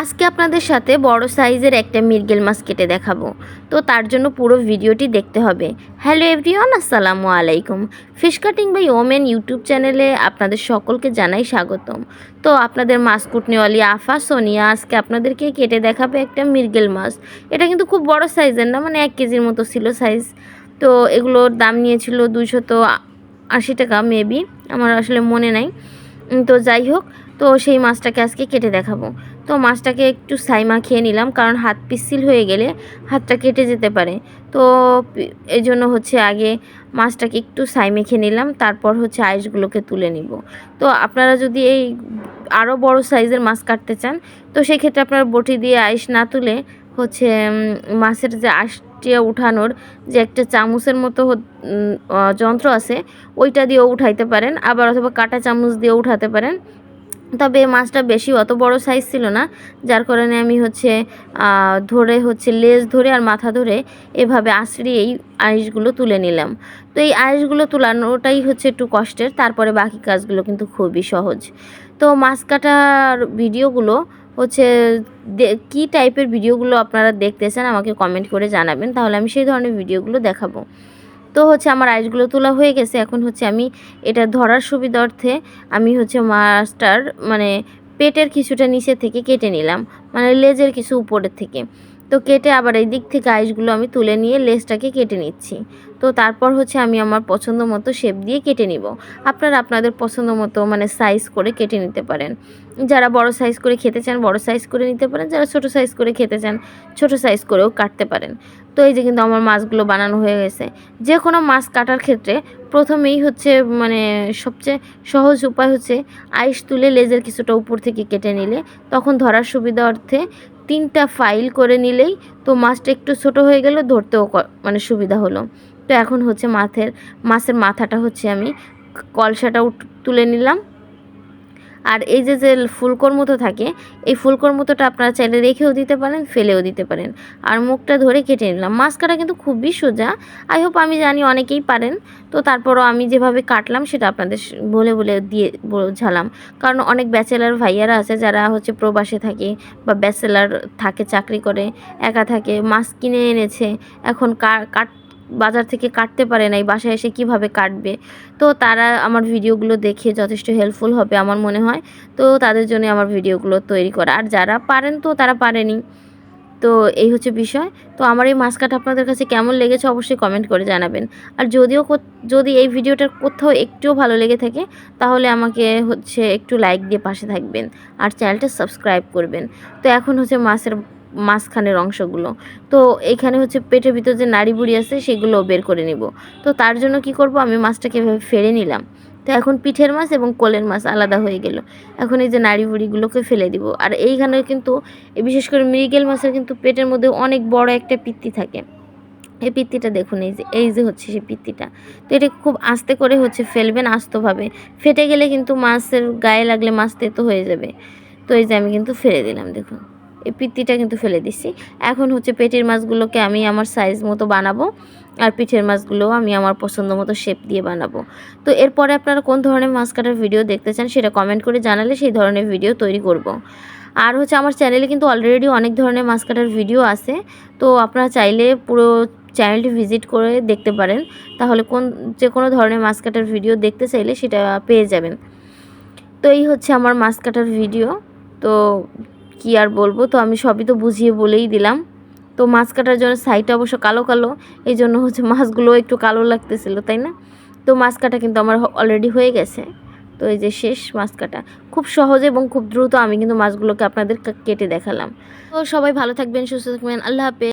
আজকে আপনাদের সাথে বড় সাইজের একটা মৃগেল মাছ কেটে দেখাবো। তো তার জন্য পুরো ভিডিওটি দেখতে হবে। হ্যালো এভরিওয়ান, আসসালামু আলাইকুম। Fish cutting by women YouTube চ্যানেলে আপনাদের সকলকে জানাই স্বাগতম। তো আপনাদের মাছ কুটনিওয়ালি আফা সোনিয়া, আজকে আপনাদেরকে কেটে দেখাবে একটা মৃগেল মাছ। এটা কিন্তু খুব বড় সাইজের না মানে এক কেজির মতো ছিল সাইজ তো এগুলোর দাম নিয়েছিল দুশত আশি টাকা মেবি আমার আসলে মনে নাই। তো যাই হোক, তো সেই মাছটাকে আজকে কেটে দেখাবো। তো মাছটাকে একটু সাইমা খেয়ে নিলাম, কারণ হাত পিসিল হয়ে গেলে হাতটা কেটে যেতে পারে। তো এই জন্য হচ্ছে আগে মাছটাকে একটু সাই মেখে নিলাম, তারপর হচ্ছে আইসগুলোকে তুলে নিব। তো আপনারা যদি এই আরও বড় সাইজের মাছ কাটতে চান, তো সেক্ষেত্রে আপনারা বটি দিয়ে আইস না তুলে হচ্ছে মাছের যে আঁশটিয়া উঠানোর যে একটা চামচের মতো যন্ত্র আছে, ওইটা দিয়েও উঠাইতে পারেন। আবার অথবা কাঁটা চামচ দিয়েও উঠাতে পারেন। তবে মাছটা বেশি অত বড় সাইজ ছিল না। যার কারণে আমি হচ্ছে ধরে হচ্ছে লেজ ধরে আর মাথা ধরে এভাবে আঁচড়িয়ে এই আইসগুলো তুলে নিলাম। তো এই আইসগুলো তুলানোটাই হচ্ছে একটু কষ্টের, তারপরে বাকি কাজগুলো কিন্তু খুবই সহজ। তো মাছ কাটার ভিডিওগুলো হচ্ছে কী টাইপের ভিডিওগুলো আপনারা দেখতেছেন আমাকে কমেন্ট করে জানাবেন, তাহলে আমি সেই ধরনের ভিডিওগুলো দেখাবো। তো হচ্ছে আমার আইসগুলো তোলা হয়ে গেছে। এখন হচ্ছে আমি এটা ধরার সুবিধার্থে আমি হচ্ছে মাছটার মানে পেটের কিছুটা নিচে থেকে কেটে নিলাম। মানে লেজের কিছু উপরের থেকে। তো কেটে আবার এই দিক থেকে আইসগুলো আমি তুলে নিয়ে লেজটাকে কেটে নিচ্ছি। তো তারপর হচ্ছে আমি আমার পছন্দ মতো শেপ দিয়ে কেটে নিব। আপনারা আপনাদের পছন্দ মতো মানে সাইজ করে কেটে নিতে পারেন। যারা বড় সাইজ করে খেতে চান, বড় সাইজ করে নিতে পারেন। যারা ছোট সাইজ করে খেতে চান, ছোট সাইজ করেও কাটতে পারেন। তো এই যে কিন্তু আমার মাছগুলো বানানো হয়ে গেছে। যে কোনো মাছ কাটার ক্ষেত্রে প্রথমেই হচ্ছে মানে সবচেয়ে সহজ উপায় হচ্ছে আইস তুলে লেজের কিছুটা উপর থেকে কেটে নিলে। তখন ধরার সুবিধা অর্থে তিনটা ফাইল করে নিলেই তো মাছটা একটু ছোট হয়ে গেল, ধরতেও মানে সুবিধা হলো। তো এখন হচ্ছে মাছের মাছের মাথাটা হচ্ছে আমি কলসাটা তুলে নিলাম। আর এই যে যে ফুলকোর মতো থাকে, এই ফুলকোর মতোটা আপনারা চাইলে রেখেও দিতে পারেন, ফেলেও দিতে পারেন। আর মুখটা ধরে কেটে নিলাম। মাছ কাটা কিন্তু খুবই সোজা। আই হোপ আমি জানি অনেকেই পারেন। তো তারপরও আমি যেভাবে কাটলাম সেটা আপনাদের বলে বলে দিয়ে বোঝালাম। কারণ অনেক ব্যাচেলার ভাইয়ারা আছে যারা হচ্ছে প্রবাসে থাকে বা ব্যাচেলার থাকে, চাকরি করে, একা থাকে মাছ কিনে এনেছে। এখন কাট বাজার থেকে কাটতে পারে নাই, বাসায় এসে কীভাবে কাটবে? তো তারা আমার ভিডিওগুলো দেখে যথেষ্ট হেল্পফুল হবে আমার মনে হয়। তো তাদের জন্য আমার ভিডিওগুলো তৈরি করা। আর যারা পারেন তো তারা পারেনি। তো এই হচ্ছে বিষয়। তো আমার এই মাছ কাটা আপনাদের কাছে কেমন লেগেছে অবশ্যই কমেন্ট করে জানাবেন। আর যদিও যদি এই ভিডিওটার কোথাও একটুও ভালো লেগে থাকে, তাহলে আমাকে হচ্ছে একটু লাইক দিয়ে পাশে থাকবেন। আর চ্যানেলটা সাবস্ক্রাইব করবেন। তো এখন হচ্ছে মাছের মাঝখানের অংশগুলো। তো এখানে হচ্ছে পেটের ভিতর যে নাড়ি বুড়ি আছে সেগুলো বের করে নিব। তো তার জন্য কি করব? আমি মাছটাকে এভাবে ফেলে নিলাম। তো এখন পিঠের মাছ এবং কোলের মাছ আলাদা হয়ে গেল। এখন এই যে নাড়ি বুড়িগুলোকে ফেলে দিব। আর এইখানে কিন্তু বিশেষ করে মৃগেল মাছের কিন্তু পেটের মধ্যে অনেক বড় একটা পিত্তি থাকে। এই পিত্তিটা দেখুন, এই যে এই যে হচ্ছে সেই পিত্তিটা। তো এটা খুব আস্তে করে হচ্ছে ফেলবেন আস্তভাবে। ফেটে গেলে কিন্তু মাছের গায়ে লাগলে মাছ তেতো হয়ে যাবে। তো এই যে আমি কিন্তু ফেলে দিলাম, দেখুন। এই পিত্তিটা কিন্তু ফেলে দিছি। এখন হচ্ছে পেটের মাছগুলোকে আমি আমার সাইজ মতো বানাবো আর পিঠের মাছগুলোও আমি আমার পছন্দ মতো শেপ দিয়ে বানাবো। তো এরপরে আপনারা কোন ধরনের মাছ কাটার ভিডিও দেখতে চান সেটা কমেন্ট করে জানালে সেই ধরনের ভিডিও তৈরি করব। আর হচ্ছে আমার চ্যানেলে কিন্তু অলরেডি অনেক ধরনের মাছ কাটার ভিডিও আছে। তো আপনারা চাইলে পুরো চ্যানেলটি ভিজিট করে দেখতে পারেন। তাহলে কোন, যে কোনো ধরনের মাছ কাটার ভিডিও দেখতে চাইলে সেটা পেয়ে যাবেন। তো এই হচ্ছে আমার মাছ কাটার ভিডিও তো কি আর বলব? তো আমি সবই তো বুঝিয়ে বলেই দিলাম। তো মাছ কাটার জন্য সাইডটা অবশ্য কালো কালো এই জন্য হচ্ছে মাছগুলো একটু কালো লাগতেছিল, তাই না? তো মাছ কাটা কিন্তু আমার অলরেডি হয়ে গেছে। তো এই যে শেষ মাছ কাটা। খুব সহজ এবং খুব দ্রুত আমি কিন্তু মাছগুলোকে আপনাদের কেটে দেখালাম। তো সবাই ভালো থাকবেন, সুস্থ থাকবেন, আল্লাহ হাফেজ।